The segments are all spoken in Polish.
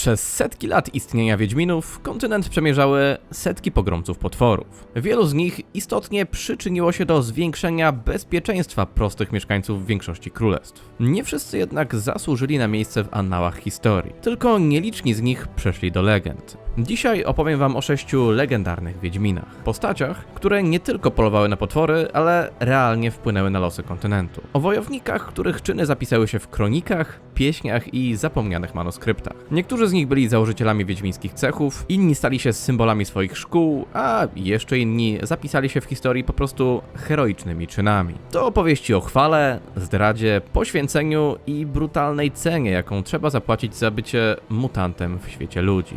Przez setki lat istnienia Wiedźminów kontynent przemierzały setki pogromców potworów. Wielu z nich istotnie przyczyniło się do zwiększenia bezpieczeństwa prostych mieszkańców większości królestw. Nie wszyscy jednak zasłużyli na miejsce w annałach historii, tylko nieliczni z nich przeszli do legend. Dzisiaj opowiem wam o sześciu legendarnych Wiedźminach. Postaciach, które nie tylko polowały na potwory, ale realnie wpłynęły na losy kontynentu. O wojownikach, których czyny zapisały się w kronikach, pieśniach i zapomnianych manuskryptach. Niektórzy z nich byli założycielami wiedźmińskich cechów, inni stali się symbolami swoich szkół, a jeszcze inni zapisali się w historii po prostu heroicznymi czynami. To opowieści o chwale, zdradzie, poświęceniu i brutalnej cenie, jaką trzeba zapłacić za bycie mutantem w świecie ludzi.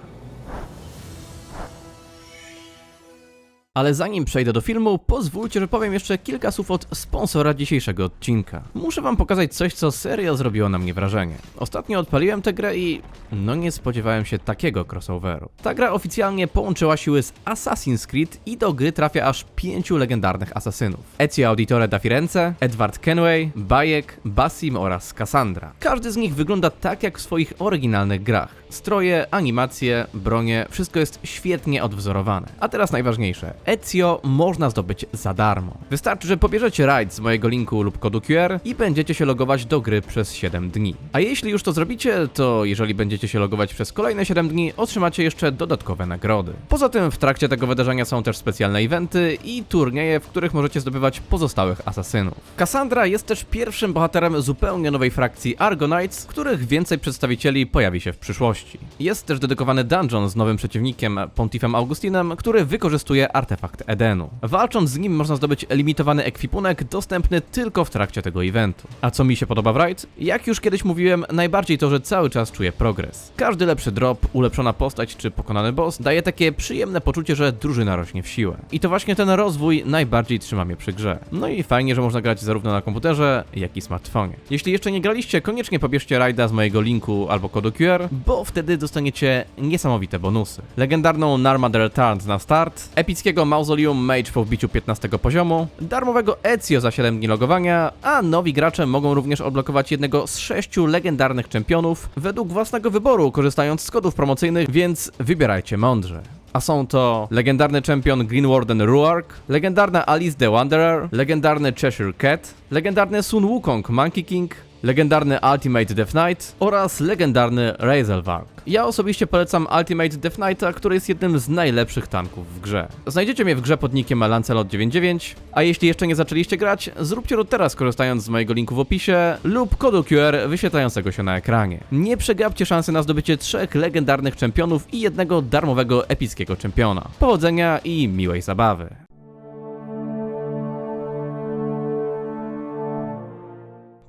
Ale zanim przejdę do filmu, pozwólcie, że powiem jeszcze kilka słów od sponsora dzisiejszego odcinka. Muszę wam pokazać coś, co serio zrobiło na mnie wrażenie. Ostatnio odpaliłem tę grę i no nie spodziewałem się takiego crossoveru. Ta gra oficjalnie połączyła siły z Assassin's Creed i do gry trafia aż pięciu legendarnych asasynów. Ezio Auditore da Firenze, Edward Kenway, Bayek, Basim oraz Cassandra. Każdy z nich wygląda tak jak w swoich oryginalnych grach. Stroje, animacje, bronie, wszystko jest świetnie odwzorowane. A teraz najważniejsze. Ezio można zdobyć za darmo. Wystarczy, że pobierzecie raid z mojego linku lub kodu QR i będziecie się logować do gry przez 7 dni. A jeśli już to zrobicie, to jeżeli będziecie się logować przez kolejne 7 dni, otrzymacie jeszcze dodatkowe nagrody. Poza tym w trakcie tego wydarzenia są też specjalne eventy i turnieje, w których możecie zdobywać pozostałych asasynów. Cassandra jest też pierwszym bohaterem zupełnie nowej frakcji Argonites, których więcej przedstawicieli pojawi się w przyszłości. Jest też dedykowany dungeon z nowym przeciwnikiem, Pontifem Augustinem, który wykorzystuje artefakt Edenu. Walcząc z nim można zdobyć limitowany ekwipunek dostępny tylko w trakcie tego eventu. A co mi się podoba w Raid? Jak już kiedyś mówiłem, najbardziej to, że cały czas czuję progres. Każdy lepszy drop, ulepszona postać czy pokonany boss daje takie przyjemne poczucie, że drużyna rośnie w siłę. I to właśnie ten rozwój najbardziej trzyma mnie przy grze. No i fajnie, że można grać zarówno na komputerze, jak i smartfonie. Jeśli jeszcze nie graliście, koniecznie pobierzcie Raida z mojego linku albo kodu QR, bo wtedy dostaniecie niesamowite bonusy. Legendarną Narmadel Tarnt na start, epickiego Mausoleum Mage po wbiciu 15 poziomu, darmowego Ezio za 7 dni logowania, a nowi gracze mogą również odblokować jednego z sześciu legendarnych czempionów według własnego wyboru, korzystając z kodów promocyjnych, więc wybierajcie mądrze. A są to legendarny czempion Green Warden Ruark, legendarna Alice the Wanderer, legendarny Cheshire Cat, legendarny Sun Wukong Monkey King, legendarny Ultimate Death Knight oraz legendarny Razelvark. Ja osobiście polecam Ultimate Death Knighta, który jest jednym z najlepszych tanków w grze. Znajdziecie mnie w grze pod nickiem Lancelot99, a jeśli jeszcze nie zaczęliście grać, zróbcie to teraz korzystając z mojego linku w opisie lub kodu QR wyświetlającego się na ekranie. Nie przegapcie szansy na zdobycie trzech legendarnych czempionów i jednego darmowego epickiego czempiona. Powodzenia i miłej zabawy.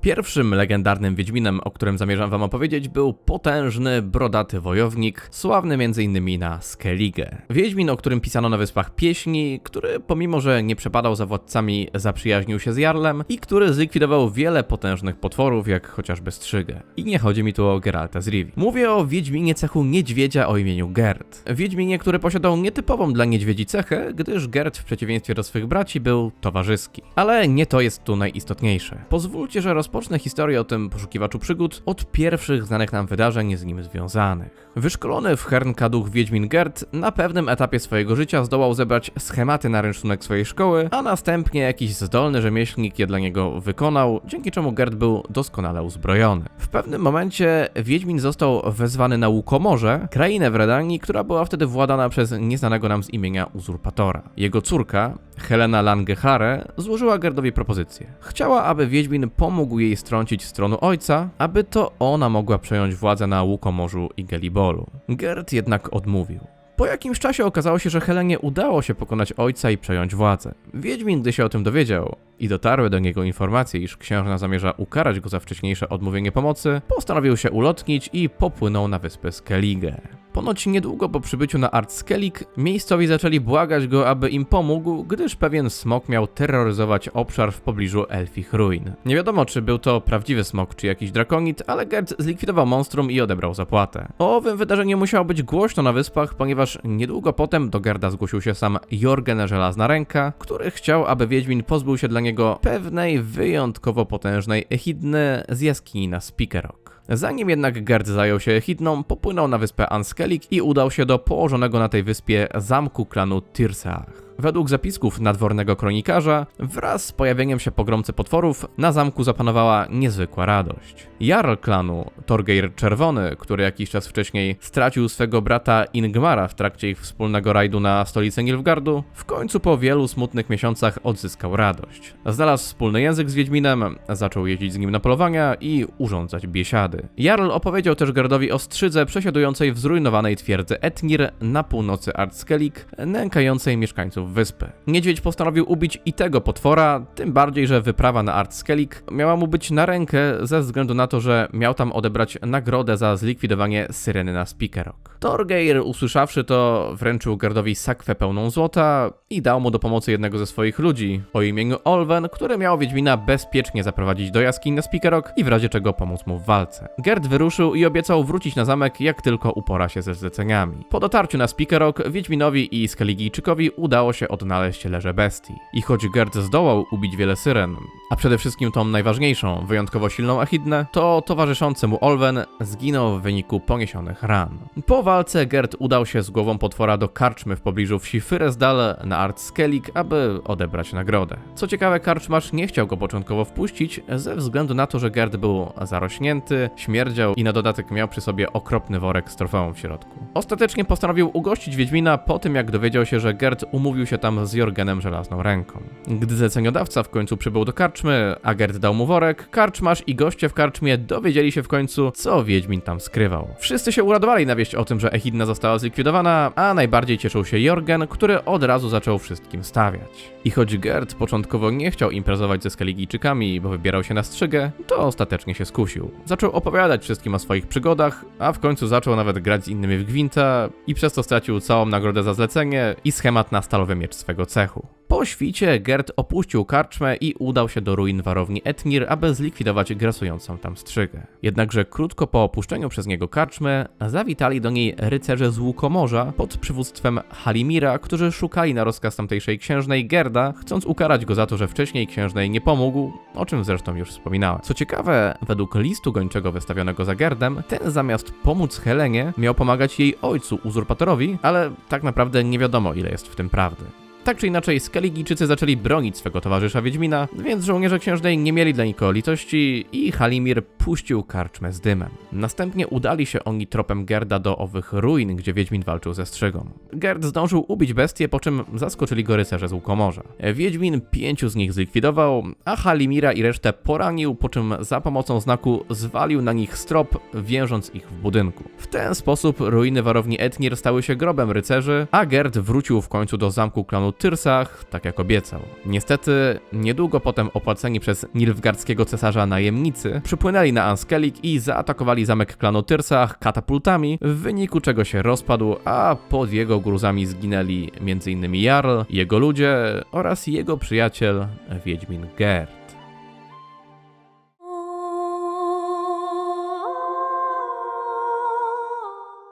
Pierwszym legendarnym Wiedźminem, o którym zamierzam wam opowiedzieć, był potężny, brodaty wojownik, sławny m.in. na Skellige. Wiedźmin, o którym pisano na wyspach pieśni, który pomimo, że nie przepadał za władcami, zaprzyjaźnił się z Jarlem i który zlikwidował wiele potężnych potworów, jak chociażby Strzygę. I nie chodzi mi tu o Geralta z Rivi. Mówię o Wiedźminie cechu niedźwiedzia o imieniu Gerd. Wiedźminie, który posiadał nietypową dla niedźwiedzi cechę, gdyż Gerd w przeciwieństwie do swych braci był towarzyski. Ale nie to jest tu najistotniejsze. Pozwólcie, że roz rozpocznę historię o tym poszukiwaczu przygód od pierwszych znanych nam wydarzeń z nim związanych. Wyszkolony w Hernkaduch Wiedźmin Gerd na pewnym etapie swojego życia zdołał zebrać schematy na rynsztunek swojej szkoły, a następnie jakiś zdolny rzemieślnik je dla niego wykonał, dzięki czemu Gerd był doskonale uzbrojony. W pewnym momencie Wiedźmin został wezwany na Łukomorze, krainę w Redanii, która była wtedy władana przez nieznanego nam z imienia uzurpatora. Jego córka, Helena Langehare, złożyła Gerdowi propozycję. Chciała, aby Wiedźmin pomógł jej strącić z tronu ojca, aby to ona mogła przejąć władzę na Łukomorzu i Gelibolu. Gerd jednak odmówił. Po jakimś czasie okazało się, że Helenie udało się pokonać ojca i przejąć władzę. Wiedźmin, gdy się o tym dowiedział i dotarły do niego informacje, iż księżna zamierza ukarać go za wcześniejsze odmówienie pomocy, postanowił się ulotnić i popłynął na wyspę Skellige. Ponoć niedługo po przybyciu na Artskellig miejscowi zaczęli błagać go, aby im pomógł, gdyż pewien smok miał terroryzować obszar w pobliżu elfich ruin. Nie wiadomo, czy był to prawdziwy smok, czy jakiś drakonit, ale Gerd zlikwidował monstrum i odebrał zapłatę. O owym wydarzeniu musiało być głośno na wyspach, ponieważ niedługo potem do Gerda zgłosił się sam Jorgen Żelazna Ręka, który chciał, aby Wiedźmin pozbył się dla niego pewnej wyjątkowo potężnej echidny z jaskini na Spikerok. Zanim jednak Gerd zajął się Echidną, popłynął na wyspę Anskelik i udał się do położonego na tej wyspie zamku klanu Tyrseach. Według zapisków nadwornego kronikarza, wraz z pojawieniem się pogromcy potworów, na zamku zapanowała niezwykła radość. Jarl klanu, Torgeir Czerwony, który jakiś czas wcześniej stracił swego brata Ingmara w trakcie ich wspólnego rajdu na stolicę Nilfgardu, w końcu po wielu smutnych miesiącach odzyskał radość. Znalazł wspólny język z Wiedźminem, zaczął jeździć z nim na polowania i urządzać biesiady. Jarl opowiedział też Gerdowi o strzydze przesiadującej w zrujnowanej twierdzy Etnir na północy Artskelik, nękającej mieszkańców wyspy. Niedźwiedź postanowił ubić i tego potwora, tym bardziej, że wyprawa na Artskelik miała mu być na rękę ze względu na to, że miał tam odebrać nagrodę za zlikwidowanie syreny na Spikerok. Torgeir, usłyszawszy to, wręczył Gerdowi sakwę pełną złota i dał mu do pomocy jednego ze swoich ludzi o imieniu Olwen, który miał Wiedźmina bezpiecznie zaprowadzić do jaskiń na Spikerok i w razie czego pomóc mu w walce. Gerd wyruszył i obiecał wrócić na zamek, jak tylko upora się ze zleceniami. Po dotarciu na Spikerok, Wiedźminowi i Skelligijczykowi udało się odnaleźć leże bestii. I choć Gerd zdołał ubić wiele syren, a przede wszystkim tą najważniejszą, wyjątkowo silną Echidnę, to towarzyszący mu Olwen zginął w wyniku poniesionych ran. Po walce Gerd udał się z głową potwora do karczmy w pobliżu wsi Fyresdal na Artskelik, aby odebrać nagrodę. Co ciekawe, karczmarz nie chciał go początkowo wpuścić, ze względu na to, że Gerd był zarośnięty, śmierdział i na dodatek miał przy sobie okropny worek z trofeum w środku. Ostatecznie postanowił ugościć Wiedźmina po tym, jak dowiedział się, że Gerd umówił się tam z Jorgenem Żelazną Ręką. Gdy zleceniodawca w końcu przybył do karczmy, a Gerd dał mu worek, karczmarz i goście w karczmie dowiedzieli się w końcu, co Wiedźmin tam skrywał. Wszyscy się uradowali na wieść o tym, że Echidna została zlikwidowana, a najbardziej cieszył się Jorgen, który od razu zaczął wszystkim stawiać. I choć Gerd początkowo nie chciał imprezować ze Skelligijczykami, bo wybierał się na strzygę, to ostatecznie się skusił. Zaczął opowiadać wszystkim o swoich przygodach, a w końcu zaczął nawet grać z innymi w gwinta i przez to stracił całą nagrodę za zlecenie i schemat na stalowy miecz swego cechu. Po świcie Gerd opuścił karczmę i udał się do ruin warowni Etnir, aby zlikwidować grasującą tam strzygę. Jednakże krótko po opuszczeniu przez niego karczmy, zawitali do niej rycerze z Łukomorza pod przywództwem Halimira, którzy szukali na rozkaz tamtejszej księżnej Gerda, chcąc ukarać go za to, że wcześniej księżnej nie pomógł, o czym zresztą już wspominałem. Co ciekawe, według listu gończego wystawionego za Gerdem, ten zamiast pomóc Helenie, miał pomagać jej ojcu, uzurpatorowi, ale tak naprawdę nie wiadomo ile jest w tym prawdy. Tak czy inaczej, Skelligijczycy zaczęli bronić swego towarzysza Wiedźmina, więc żołnierze księżnej nie mieli dla nikogo litości i Halimir puścił karczmę z dymem. Następnie udali się oni tropem Gerda do owych ruin, gdzie Wiedźmin walczył ze strzygą. Gerd zdążył ubić bestię, po czym zaskoczyli go rycerze z Łukomorza. Wiedźmin pięciu z nich zlikwidował, a Halimira i resztę poranił, po czym za pomocą znaku zwalił na nich strop, wiążąc ich w budynku. W ten sposób ruiny warowni Etnir stały się grobem rycerzy, a Gerd wrócił w końcu do zamku klanu Tyrsach, tak jak obiecał. Niestety, niedługo potem opłaceni przez nilfgardzkiego cesarza najemnicy przypłynęli na Anskelik i zaatakowali zamek klanu Tyrsach katapultami, w wyniku czego się rozpadł, a pod jego gruzami zginęli m.in. Jarl, jego ludzie oraz jego przyjaciel Wiedźmin Gerd.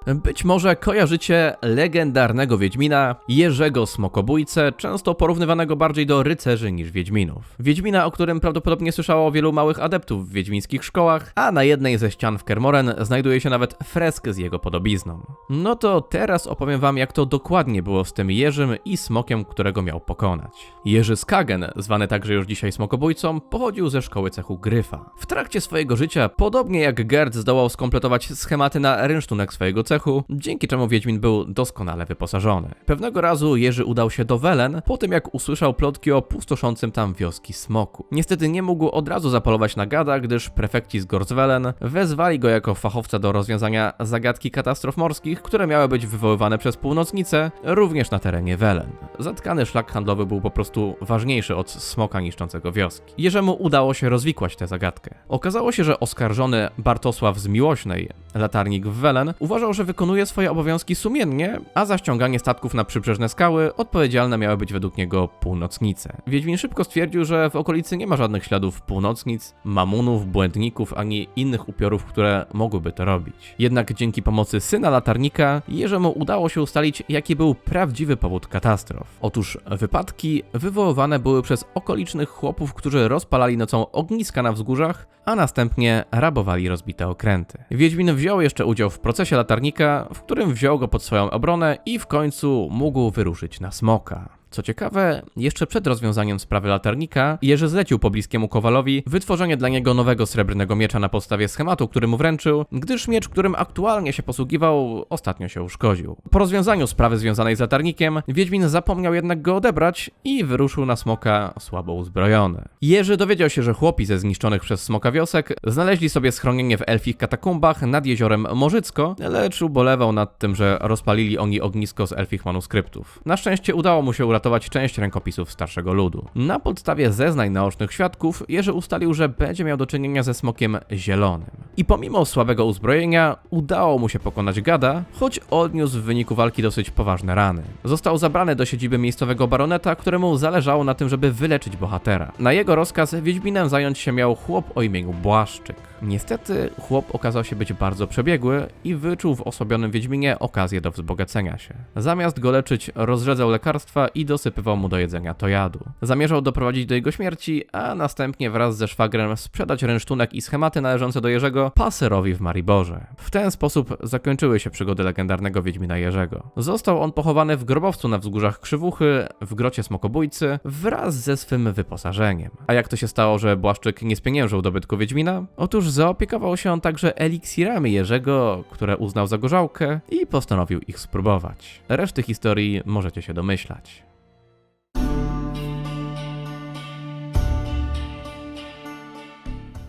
Być może kojarzycie legendarnego Wiedźmina, Jerzego Smokobójcę, często porównywanego bardziej do rycerzy niż Wiedźminów. Wiedźmina, o którym prawdopodobnie słyszało wielu małych adeptów w wiedźmińskich szkołach, a na jednej ze ścian w Kermoren znajduje się nawet fresk z jego podobizną. No to teraz opowiem wam, jak to dokładnie było z tym Jerzym i smokiem, którego miał pokonać. Jerzy Skagen, zwany także już dzisiaj Smokobójcą, pochodził ze szkoły cechu Gryfa. W trakcie swojego życia, podobnie jak Gerd, zdołał skompletować schematy na rynsztunek swojego cechu, dzięki czemu Wiedźmin był doskonale wyposażony. Pewnego razu Jerzy udał się do Welen, po tym jak usłyszał plotki o pustoszącym tam wioski smoku. Niestety nie mógł od razu zapolować na gada, gdyż prefekci z Gorzwelen wezwali go jako fachowca do rozwiązania zagadki katastrof morskich, które miały być wywoływane przez północnicę, również na terenie Welen. Zatkany szlak handlowy był po prostu ważniejszy od smoka niszczącego wioski. Jerzemu udało się rozwikłać tę zagadkę. Okazało się, że oskarżony Bartosław z Miłośnej, latarnik w Welen, uważał, że wykonuje swoje obowiązki sumiennie, a za ściąganie statków na przybrzeżne skały odpowiedzialne miały być według niego północnice. Wiedźmin szybko stwierdził, że w okolicy nie ma żadnych śladów północnic, mamunów, błędników ani innych upiorów, które mogłyby to robić. Jednak dzięki pomocy syna latarnika, Jerzemu udało się ustalić, jaki był prawdziwy powód katastrof. Otóż wypadki wywoływane były przez okolicznych chłopów, którzy rozpalali nocą ogniska na wzgórzach, a następnie rabowali rozbite okręty. Wiedźmin wziął jeszcze udział w procesie latarnika, w którym wziął go pod swoją obronę i w końcu mógł wyruszyć na smoka. Co ciekawe, jeszcze przed rozwiązaniem sprawy latarnika, Jerzy zlecił pobliskiemu Kowalowi wytworzenie dla niego nowego srebrnego miecza na podstawie schematu, który mu wręczył, gdyż miecz, którym aktualnie się posługiwał, ostatnio się uszkodził. Po rozwiązaniu sprawy związanej z latarnikiem, Wiedźmin zapomniał jednak go odebrać i wyruszył na smoka słabo uzbrojony. Jerzy dowiedział się, że chłopi ze zniszczonych przez smoka wiosek znaleźli sobie schronienie w elfich katakumbach nad jeziorem Morzycko, lecz ubolewał nad tym, że rozpalili oni ognisko z elfich manuskryptów. Na szczęście udało mu się uratować uratować część rękopisów starszego ludu. Na podstawie zeznań naocznych świadków Jerzy ustalił, że będzie miał do czynienia ze smokiem zielonym. I pomimo słabego uzbrojenia udało mu się pokonać gada, choć odniósł w wyniku walki dosyć poważne rany. Został zabrany do siedziby miejscowego baroneta, któremu zależało na tym, żeby wyleczyć bohatera. Na jego rozkaz Wiedźminem zająć się miał chłop o imieniu Błaszczyk. Niestety chłop okazał się być bardzo przebiegły i wyczuł w osobionym Wiedźminie okazję do wzbogacenia się. Zamiast go leczyć, rozrzedzał lekarstwa i dosypywał mu do jedzenia to jadu. Zamierzał doprowadzić do jego śmierci, a następnie wraz ze szwagrem sprzedać rynsztunek i schematy należące do Jerzego paserowi w Mariborze. W ten sposób zakończyły się przygody legendarnego Wiedźmina Jerzego. Został on pochowany w grobowcu na wzgórzach Krzywuchy, w grocie Smokobójcy, wraz ze swym wyposażeniem. A jak to się stało, że Błaszczyk nie spieniężył dobytku Wiedźmina? Otóż zaopiekował się on także eliksirami Jerzego, które uznał za gorzałkę i postanowił ich spróbować. Reszty historii możecie się domyślać.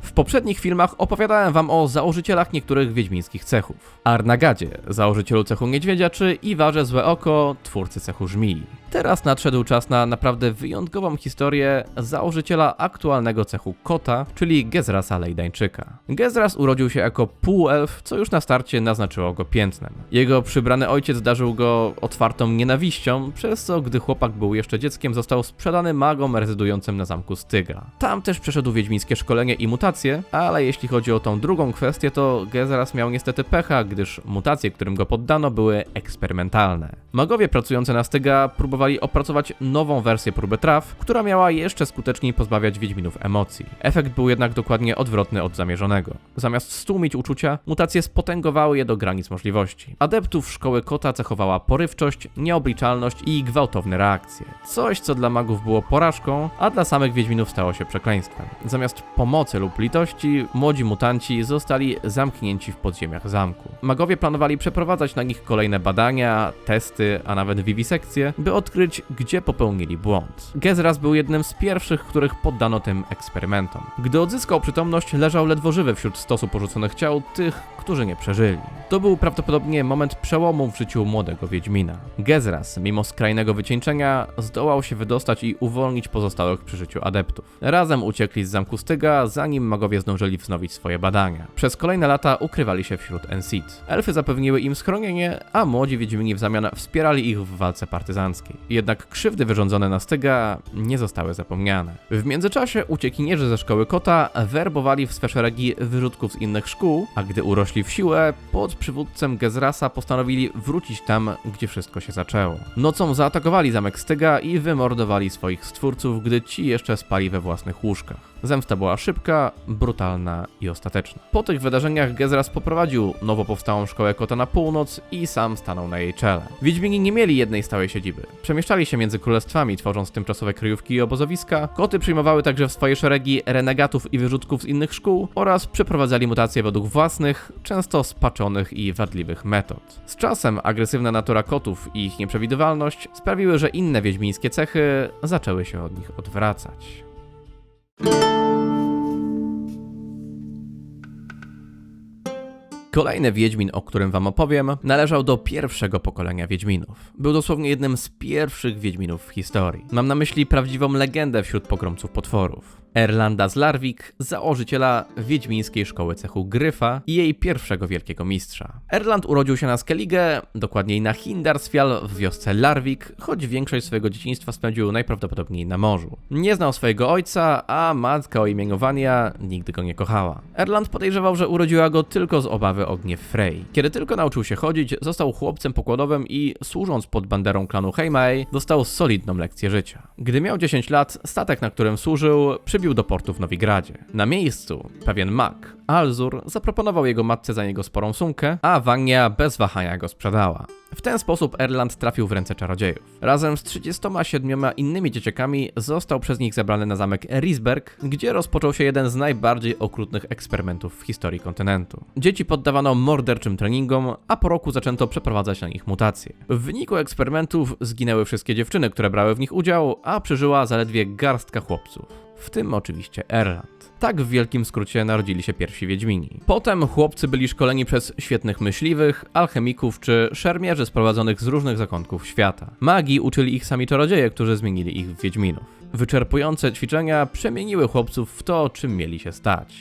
W poprzednich filmach opowiadałem wam o założycielach niektórych wiedźmińskich cechów. Arnagadzie, założycielu cechu niedźwiedzia, czy Iwarze Złe Oko, twórcy cechu żmii. Teraz nadszedł czas na naprawdę wyjątkową historię założyciela aktualnego cechu kota, czyli Gezrasa Lejdańczyka. Gezras urodził się jako półelf, co już na starcie naznaczyło go piętnem. Jego przybrany ojciec darzył go otwartą nienawiścią, przez co gdy chłopak był jeszcze dzieckiem został sprzedany magom rezydującym na zamku Styga. Tam też przeszedł wiedźmińskie szkolenie i mutacje, ale jeśli chodzi o tą drugą kwestię, to Gezras miał niestety pecha, gdyż mutacje, którym go poddano były eksperymentalne. Magowie pracujący na Styga próbowali próbowali opracować nową wersję próby traw, która miała jeszcze skuteczniej pozbawiać Wiedźminów emocji. Efekt był jednak dokładnie odwrotny od zamierzonego. Zamiast stłumić uczucia, mutacje spotęgowały je do granic możliwości. Adeptów szkoły kota cechowała porywczość, nieobliczalność i gwałtowne reakcje. Coś, co dla magów było porażką, a dla samych Wiedźminów stało się przekleństwem. Zamiast pomocy lub litości, młodzi mutanci zostali zamknięci w podziemiach zamku. Magowie planowali przeprowadzać na nich kolejne badania, testy, a nawet wiwisekcje, by odkryć odkryć, gdzie popełnili błąd. Gezras był jednym z pierwszych, których poddano tym eksperymentom. Gdy odzyskał przytomność, leżał ledwo żywy wśród stosu porzuconych ciał tych, którzy nie przeżyli. To był prawdopodobnie moment przełomu w życiu młodego Wiedźmina. Gezras, mimo skrajnego wycieńczenia, zdołał się wydostać i uwolnić pozostałych przy życiu adeptów. Razem uciekli z zamku Styga, zanim magowie zdążyli wznowić swoje badania. Przez kolejne lata ukrywali się wśród Enseed. Elfy zapewniły im schronienie, a młodzi Wiedźmini w zamian wspierali ich w walce partyzanckiej. Jednak krzywdy wyrządzone na Styga nie zostały zapomniane. W międzyczasie uciekinierzy ze szkoły Kota werbowali w swe szeregi wyrzutków z innych szkół, a gdy urośli w siłę, pod przywódcem Gezrasa postanowili wrócić tam, gdzie wszystko się zaczęło. Nocą zaatakowali zamek Styga i wymordowali swoich stwórców, gdy ci jeszcze spali we własnych łóżkach. Zemsta była szybka, brutalna i ostateczna. Po tych wydarzeniach Gezras poprowadził nowo powstałą szkołę kota na północ i sam stanął na jej czele. Wiedźmini nie mieli jednej stałej siedziby. Przemieszczali się między królestwami, tworząc tymczasowe kryjówki i obozowiska. Koty przyjmowały także w swoje szeregi renegatów i wyrzutków z innych szkół oraz przeprowadzali mutacje według własnych, często spaczonych i wadliwych metod. Z czasem agresywna natura kotów i ich nieprzewidywalność sprawiły, że inne wiedźmińskie cechy zaczęły się od nich odwracać. Kolejny Wiedźmin, o którym wam opowiem, należał do pierwszego pokolenia Wiedźminów. Był dosłownie jednym z pierwszych Wiedźminów w historii. Mam na myśli prawdziwą legendę wśród pokromców potworów. Erlanda z Larvik, założyciela wiedźmińskiej szkoły cechu Gryfa i jej pierwszego wielkiego mistrza. Erland urodził się na Skellige, dokładniej na Hindarsfjall w wiosce Larvik, choć większość swojego dzieciństwa spędził najprawdopodobniej na morzu. Nie znał swojego ojca, a matka o imieniu Vania nigdy go nie kochała. Erland podejrzewał, że urodziła go tylko z obawy o gniew Frey. Kiedy tylko nauczył się chodzić, został chłopcem pokładowym i służąc pod banderą klanu Heimaey, dostał solidną lekcję życia. Gdy miał 10 lat, statek, na którym służył, przybił przybił do portu w Nowigradzie. Na miejscu pewien mag, Alzur, zaproponował jego matce za niego sporą sumkę, a Wania bez wahania go sprzedała. W ten sposób Erland trafił w ręce czarodziejów. Razem z 37 innymi dzieciakami został przez nich zabrany na zamek Risberg, gdzie rozpoczął się jeden z najbardziej okrutnych eksperymentów w historii kontynentu. Dzieci poddawano morderczym treningom, a po roku zaczęto przeprowadzać na nich mutacje. W wyniku eksperymentów zginęły wszystkie dziewczyny, które brały w nich udział, a przeżyła zaledwie garstka chłopców. W tym oczywiście Erland. Tak w wielkim skrócie narodzili się pierwsi Wiedźmini. Potem chłopcy byli szkoleni przez świetnych myśliwych, alchemików czy szermierzy sprowadzonych z różnych zakątków świata. Magii uczyli ich sami czarodzieje, którzy zmienili ich w Wiedźminów. Wyczerpujące ćwiczenia przemieniły chłopców w to, czym mieli się stać.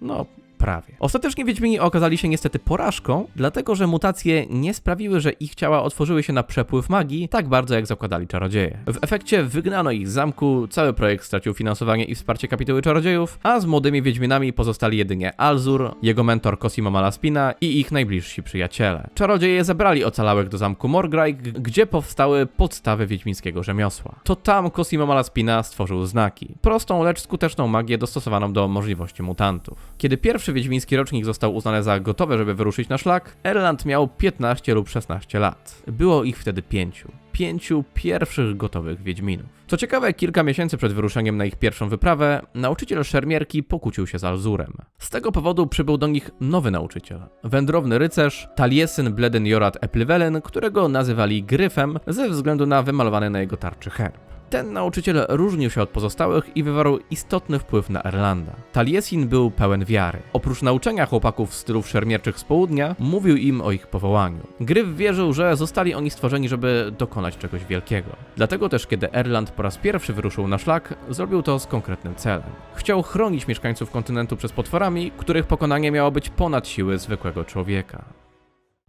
No, prawie. Ostatecznie Wiedźmini okazali się niestety porażką, dlatego że mutacje nie sprawiły, że ich ciała otworzyły się na przepływ magii tak bardzo jak zakładali czarodzieje. W efekcie wygnano ich z zamku, cały projekt stracił finansowanie i wsparcie kapituły czarodziejów, a z młodymi Wiedźminami pozostali jedynie Alzur, jego mentor Cosimo Malaspina i ich najbliżsi przyjaciele. Czarodzieje zebrali ocalałych do zamku Morgraig, gdzie powstały podstawy wiedźmińskiego rzemiosła. To tam Cosimo Malaspina stworzył znaki. Prostą, lecz skuteczną magię dostosowaną do możliwości mutantów. Kiedy pierwszy wiedźmiński rocznik został uznany za gotowy, żeby wyruszyć na szlak, Erland miał 15 lub 16 lat. Było ich wtedy pięciu. Pięciu pierwszych gotowych wiedźminów. Co ciekawe, kilka miesięcy przed wyruszeniem na ich pierwszą wyprawę, nauczyciel szermierki pokłócił się z Alzurem. Z tego powodu przybył do nich nowy nauczyciel. Wędrowny rycerz, Taliesyn Bleden Jorat Eplywelen, którego nazywali Gryfem ze względu na wymalowany na jego tarczy herb. Ten nauczyciel różnił się od pozostałych i wywarł istotny wpływ na Erlanda. Taliesin był pełen wiary. Oprócz nauczenia chłopaków stylów szermierczych z południa, mówił im o ich powołaniu. Gryf wierzył, że zostali oni stworzeni, żeby dokonać czegoś wielkiego. Dlatego też, kiedy Erland po raz pierwszy wyruszył na szlak, zrobił to z konkretnym celem. Chciał chronić mieszkańców kontynentu przed potworami, których pokonanie miało być ponad siły zwykłego człowieka.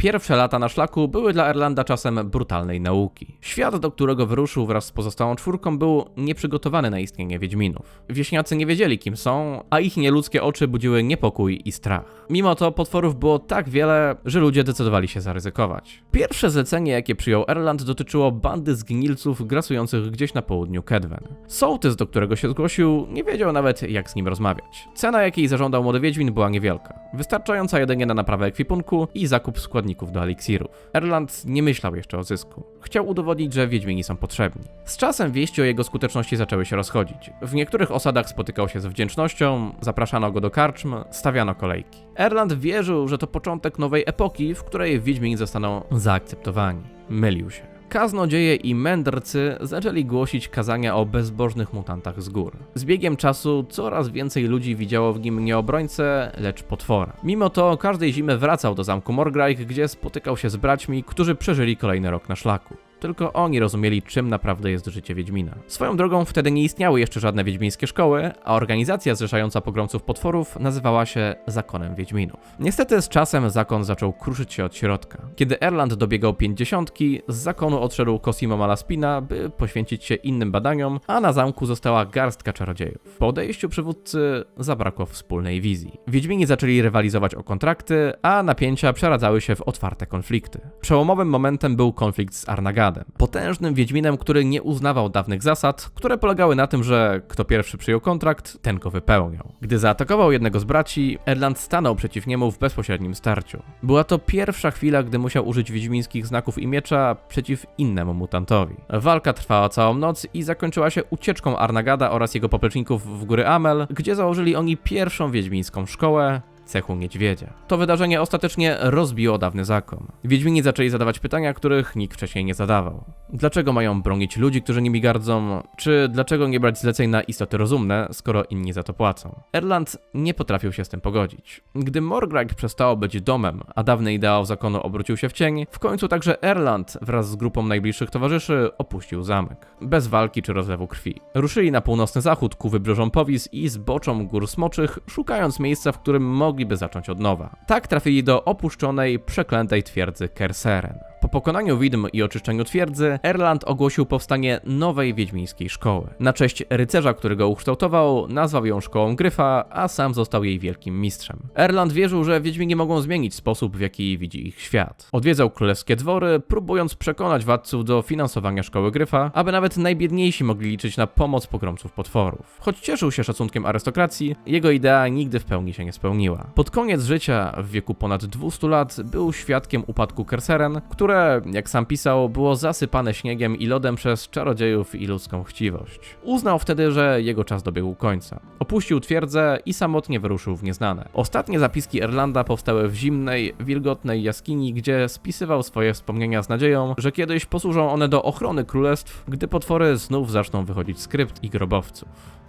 Pierwsze lata na szlaku były dla Erlanda czasem brutalnej nauki. Świat, do którego wyruszył wraz z pozostałą czwórką, był nieprzygotowany na istnienie Wiedźminów. Wieśniacy nie wiedzieli, kim są, a ich nieludzkie oczy budziły niepokój i strach. Mimo to potworów było tak wiele, że ludzie decydowali się zaryzykować. Pierwsze zlecenie, jakie przyjął Erland, dotyczyło bandy zgnilców grasujących gdzieś na południu Kedwen. Sołtys, do którego się zgłosił, nie wiedział nawet, jak z nim rozmawiać. Cena, jakiej zażądał młody Wiedźmin, była niewielka, wystarczająca jedynie na naprawę ekwipunku i zakup składników do eliksirów. Erland nie myślał jeszcze o zysku. Chciał udowodnić, że Wiedźmini są potrzebni. Z czasem wieści o jego skuteczności zaczęły się rozchodzić. W niektórych osadach spotykał się z wdzięcznością, zapraszano go do karczm, stawiano kolejki. Erland wierzył, że to początek nowej epoki, w której Wiedźmini zostaną zaakceptowani. Mylił się. Kaznodzieje i mędrcy zaczęli głosić kazania o bezbożnych mutantach z gór. Z biegiem czasu coraz więcej ludzi widziało w nim nie obrońcę, lecz potwora. Mimo to każdej zimy wracał do zamku Morgraich, gdzie spotykał się z braćmi, którzy przeżyli kolejny rok na szlaku. Tylko oni rozumieli, czym naprawdę jest życie Wiedźmina. Swoją drogą wtedy nie istniały jeszcze żadne wiedźmińskie szkoły, a organizacja zrzeszająca pogromców potworów nazywała się Zakonem Wiedźminów. Niestety z czasem zakon zaczął kruszyć się od środka. Kiedy Erland dobiegał pięćdziesiątki, z zakonu odszedł Cosimo Malaspina, by poświęcić się innym badaniom, a na zamku została garstka czarodziejów. Po odejściu przywódcy zabrakło wspólnej wizji. Wiedźmini zaczęli rywalizować o kontrakty, a napięcia przeradzały się w otwarte konflikty. Przełomowym momentem był konflikt z Arnagadem. Potężnym Wiedźminem, który nie uznawał dawnych zasad, które polegały na tym, że kto pierwszy przyjął kontrakt, ten go wypełniał. Gdy zaatakował jednego z braci, Erland stanął przeciw niemu w bezpośrednim starciu. Była to pierwsza chwila, gdy musiał użyć wiedźmińskich znaków i miecza przeciw innemu mutantowi. Walka trwała całą noc i zakończyła się ucieczką Arnagada oraz jego popleczników w góry Amel, gdzie założyli oni pierwszą wiedźmińską szkołę, cechu niedźwiedzia. To wydarzenie ostatecznie rozbiło dawny zakon. Wiedźmini zaczęli zadawać pytania, których nikt wcześniej nie zadawał. Dlaczego mają bronić ludzi, którzy nimi gardzą? Czy dlaczego nie brać zleceń na istoty rozumne, skoro inni za to płacą? Erland nie potrafił się z tym pogodzić. Gdy Morgrag przestało być domem, a dawny ideał zakonu obrócił się w cień, w końcu także Erland wraz z grupą najbliższych towarzyszy opuścił zamek. Bez walki czy rozlewu krwi. Ruszyli na północny zachód ku wybrzeżom Powis i zboczom gór smoczych, szukając miejsca, w którym mogliby zacząć od nowa. Tak trafili do opuszczonej, przeklętej twierdzy Kerseren. Po pokonaniu widm i oczyszczeniu twierdzy, Erland ogłosił powstanie nowej wiedźmińskiej szkoły. Na cześć rycerza, który go ukształtował, nazwał ją szkołą Gryfa, a sam został jej wielkim mistrzem. Erland wierzył, że wiedźmini mogą zmienić sposób, w jaki widzi ich świat. Odwiedzał królewskie dwory, próbując przekonać władców do finansowania szkoły Gryfa, aby nawet najbiedniejsi mogli liczyć na pomoc pogromców potworów. Choć cieszył się szacunkiem arystokracji, jego idea nigdy w pełni się nie spełniła. Pod koniec życia, w wieku ponad 200 lat, był świadkiem upadku Kerseren, które, jak sam pisał, było zasypane śniegiem i lodem przez czarodziejów i ludzką chciwość. Uznał wtedy, że jego czas dobiegł końca. Opuścił twierdzę i samotnie wyruszył w nieznane. Ostatnie zapiski Erlanda powstały w zimnej, wilgotnej jaskini, gdzie spisywał swoje wspomnienia z nadzieją, że kiedyś posłużą one do ochrony królestw, gdy potwory znów zaczną wychodzić z krypt i grobowców.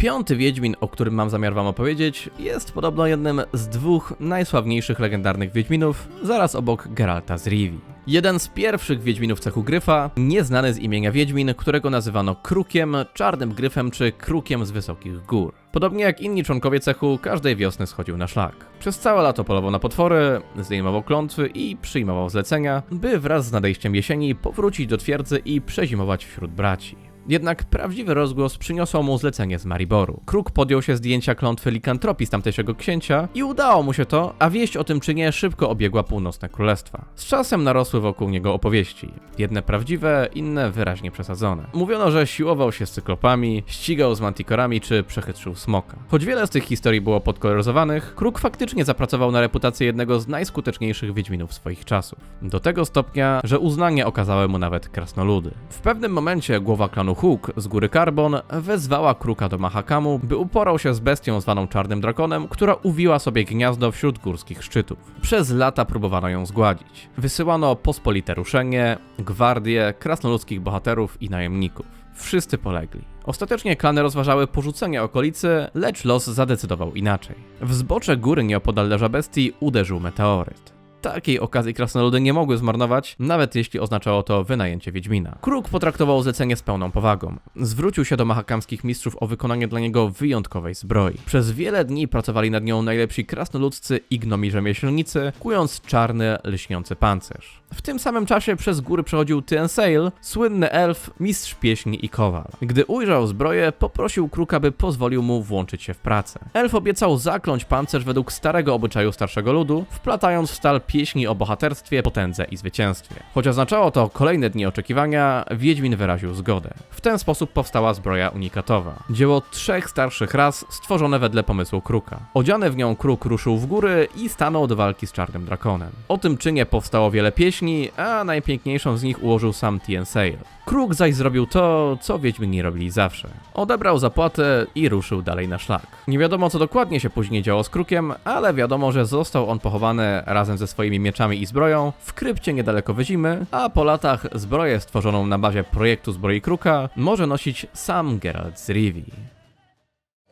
Piąty Wiedźmin, o którym mam zamiar wam opowiedzieć, jest podobno jednym z dwóch najsławniejszych legendarnych Wiedźminów, zaraz obok Geralta z Rivii. Jeden z pierwszych Wiedźminów cechu Gryfa, nieznany z imienia Wiedźmin, którego nazywano Krukiem, Czarnym Gryfem czy Krukiem z Wysokich Gór. Podobnie jak inni członkowie cechu, każdej wiosny schodził na szlak. Przez całe lato polował na potwory, zdejmował klątwy i przyjmował zlecenia, by wraz z nadejściem jesieni powrócić do twierdzy i przezimować wśród braci. Jednak prawdziwy rozgłos przyniosło mu zlecenie z Mariboru. Kruk podjął się zdjęcia klątwy likantropii z tamtejszego księcia i udało mu się to, a wieść o tym czynie szybko obiegła północne królestwa. Z czasem narosły wokół niego opowieści. Jedne prawdziwe, inne wyraźnie przesadzone. Mówiono, że siłował się z cyklopami, ścigał z mantikorami czy przechytrzył smoka. Choć wiele z tych historii było podkoloryzowanych, Kruk faktycznie zapracował na reputację jednego z najskuteczniejszych wiedźminów swoich czasów. Do tego stopnia, że uznanie okazały mu nawet krasnoludy. W pewnym momencie głowa klanu Hook z góry Carbon wezwała Kruka do Mahakamu, by uporał się z bestią zwaną Czarnym Drakonem, która uwiła sobie gniazdo wśród górskich szczytów. Przez lata próbowano ją zgładzić. Wysyłano pospolite ruszenie, gwardię, krasnoludzkich bohaterów i najemników. Wszyscy polegli. Ostatecznie klany rozważały porzucenie okolicy, lecz los zadecydował inaczej. W zbocze góry nieopodal leża bestii uderzył meteoryt. Takiej okazji krasnoludy nie mogły zmarnować, nawet jeśli oznaczało to wynajęcie Wiedźmina. Kruk potraktował zlecenie z pełną powagą. Zwrócił się do mahakamskich mistrzów o wykonanie dla niego wyjątkowej zbroi. Przez wiele dni pracowali nad nią najlepsi krasnoludzcy i gnomi rzemieślnicy, kując czarny, lśniący pancerz. W tym samym czasie przez góry przechodził Tyensale, słynny elf, mistrz pieśni i kowal. Gdy ujrzał zbroję, poprosił Kruka, by pozwolił mu włączyć się w pracę. Elf obiecał zakląć pancerz według starego obyczaju starszego ludu, wplatając w stal pieśni o bohaterstwie, potędze i zwycięstwie. Choć oznaczało to kolejne dni oczekiwania, Wiedźmin wyraził zgodę. W ten sposób powstała zbroja unikatowa. Dzieło trzech starszych ras, stworzone wedle pomysłu Kruka. Odziany w nią Kruk ruszył w góry i stanął do walki z Czarnym Drakonem. O tym czynie powstało wiele pieśni, a najpiękniejszą z nich ułożył sam Tien Sale. Kruk zaś zrobił to, co Wiedźmini robili zawsze. Odebrał zapłatę i ruszył dalej na szlak. Nie wiadomo, co dokładnie się później działo z Krukiem, ale wiadomo, że został on pochowany razem ze swoimi mieczami i zbroją w krypcie niedaleko Wyzimy, a po latach zbroję stworzoną na bazie projektu zbroi Kruka może nosić sam Geralt z Rivii.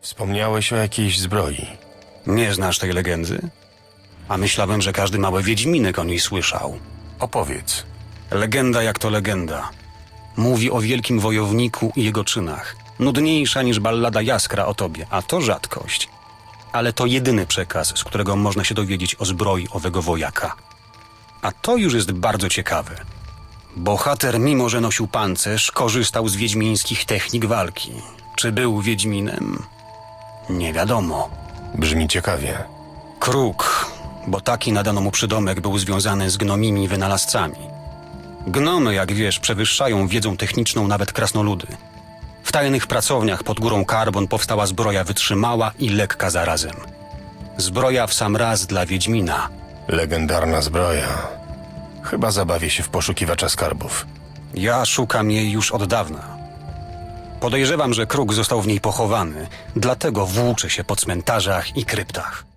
Wspomniałeś o jakiejś zbroi. Nie znasz tej legendy? A myślałem, że każdy mały wiedźminek o niej słyszał. Opowiedz. Legenda jak to legenda. Mówi o wielkim wojowniku i jego czynach. Nudniejsza niż ballada Jaskra o tobie, a to rzadkość. Ale to jedyny przekaz, z którego można się dowiedzieć o zbroi owego wojaka. A to już jest bardzo ciekawe. Bohater, mimo że nosił pancerz, korzystał z wiedźmińskich technik walki. Czy był wiedźminem? Nie wiadomo. Brzmi ciekawie. Kruk, bo taki nadano mu przydomek, był związany z gnomimi wynalazcami. Gnomy, jak wiesz, przewyższają wiedzą techniczną nawet krasnoludy. W tajnych pracowniach pod górą Karbon powstała zbroja wytrzymała i lekka zarazem. Zbroja w sam raz dla Wiedźmina. Legendarna zbroja. Chyba zabawię się w poszukiwacza skarbów. Ja szukam jej już od dawna. Podejrzewam, że Kruk został w niej pochowany, dlatego włóczy się po cmentarzach i kryptach.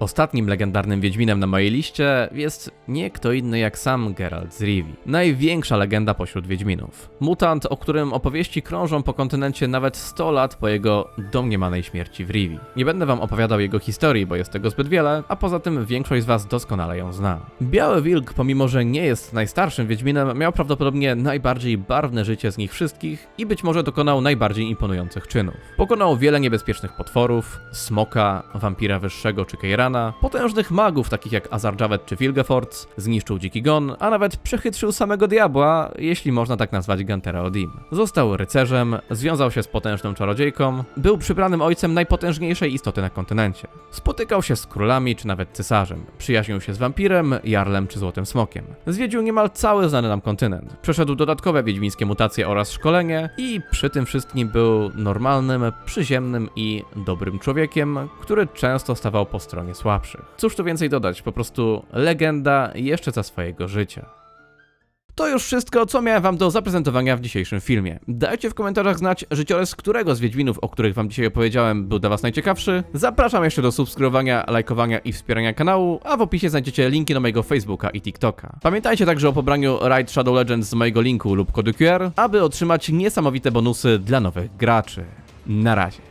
Ostatnim legendarnym Wiedźminem na mojej liście jest nie kto inny jak sam Geralt z Rivi. Największa legenda pośród Wiedźminów. Mutant, o którym opowieści krążą po kontynencie nawet 100 lat po jego domniemanej śmierci w Rivi. Nie będę wam opowiadał jego historii, bo jest tego zbyt wiele, a poza tym większość z was doskonale ją zna. Biały Wilk, pomimo że nie jest najstarszym Wiedźminem, miał prawdopodobnie najbardziej barwne życie z nich wszystkich i być może dokonał najbardziej imponujących czynów. Pokonał wiele niebezpiecznych potworów, smoka, wampira wyższego czy Keirana, potężnych magów takich jak Azarjavet czy Vilgefortz, zniszczył Dziki Gon, a nawet przechytrzył samego diabła, jeśli można tak nazwać Gantera Odim. Został rycerzem, związał się z potężną czarodziejką, był przybranym ojcem najpotężniejszej istoty na kontynencie. Spotykał się z królami czy nawet cesarzem, przyjaźnił się z wampirem, jarlem czy złotym smokiem. Zwiedził niemal cały znany nam kontynent, przeszedł dodatkowe wiedźmińskie mutacje oraz szkolenie i przy tym wszystkim był normalnym, przyziemnym i dobrym człowiekiem, który często stawał po stronie słabszych. Cóż tu więcej dodać, po prostu legenda jeszcze za swojego życia. To już wszystko, co miałem wam do zaprezentowania w dzisiejszym filmie. Dajcie w komentarzach znać życiorys którego z Wiedźminów, o których wam dzisiaj opowiedziałem, był dla was najciekawszy. Zapraszam jeszcze do subskrybowania, lajkowania i wspierania kanału, a w opisie znajdziecie linki do mojego Facebooka i TikToka. Pamiętajcie także o pobraniu Raid Shadow Legends z mojego linku lub kodu QR, aby otrzymać niesamowite bonusy dla nowych graczy. Na razie.